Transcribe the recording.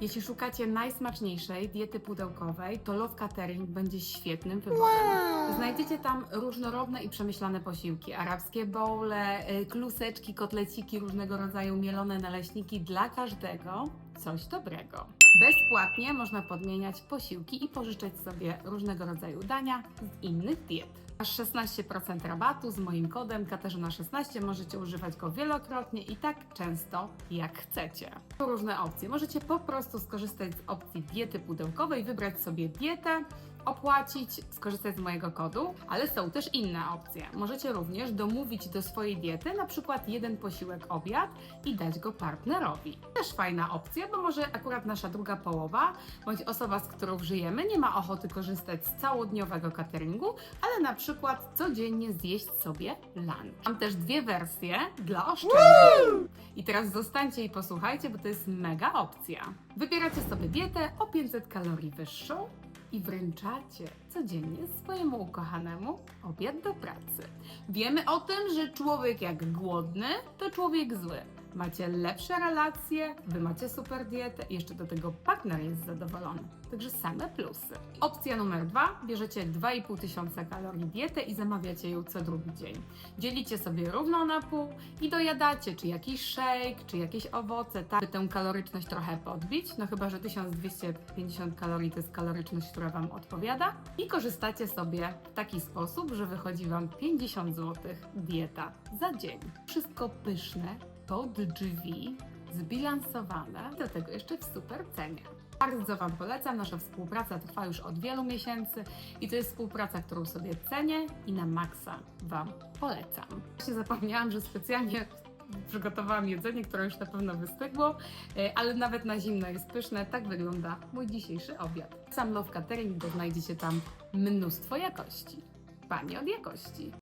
Jeśli szukacie najsmaczniejszej diety pudełkowej, to Love Catering będzie świetnym wyborem. Znajdziecie tam różnorodne i przemyślane posiłki, arabskie bowle, y, kluseczki, kotleciki, różnego rodzaju mielone naleśniki dla każdego coś dobrego. Bezpłatnie można podmieniać posiłki i pożyczać sobie różnego rodzaju dania z innych diet. Aż 16% rabatu z moim kodem Katarzyna16 możecie używać go wielokrotnie i tak często jak chcecie. Są różne opcje. Możecie po prostu skorzystać z opcji diety pudełkowej, wybrać sobie dietę, opłacić, skorzystać z mojego kodu, ale są też inne opcje. Możecie również domówić do swojej diety na przykład jeden posiłek obiad i dać go partnerowi. Też fajna opcja, bo może akurat nasza druga połowa bądź osoba, z którą żyjemy, nie ma ochoty korzystać z całodniowego cateringu, ale na przykład codziennie zjeść sobie lunch. Mam też dwie wersje dla oszczędnych. I teraz zostańcie i posłuchajcie, bo to jest mega opcja. Wybieracie sobie dietę o 500 kalorii wyższą i wręczacie codziennie swojemu ukochanemu obiad do pracy. Wiemy o tym, że człowiek jak głodny, to człowiek zły. Macie lepsze relacje, wy macie super dietę i jeszcze do tego partner jest zadowolony. Także same plusy. Opcja numer dwa. Bierzecie 2,5 tysiąca kalorii dietę i zamawiacie ją co drugi dzień. Dzielicie sobie równo na pół i dojadacie czy jakiś shake, czy jakieś owoce, tak by tę kaloryczność trochę podbić. No chyba, że 1250 kalorii to jest kaloryczność, która Wam odpowiada. I korzystacie sobie w taki sposób, że wychodzi Wam 50 zł dieta za dzień. Wszystko pyszne, pod drzwi, zbilansowane, do tego jeszcze w super cenie. Bardzo Wam polecam, nasza współpraca trwa już od wielu miesięcy i to jest współpraca, którą sobie cenię i na maksa Wam polecam. Właśnie zapomniałam, że specjalnie przygotowałam jedzenie, które już na pewno wystygło, e, ale nawet na zimno jest pyszne. Tak wygląda mój dzisiejszy obiad. Sam Love Catering, bo znajdziecie tam mnóstwo jakości. Panie od jakości.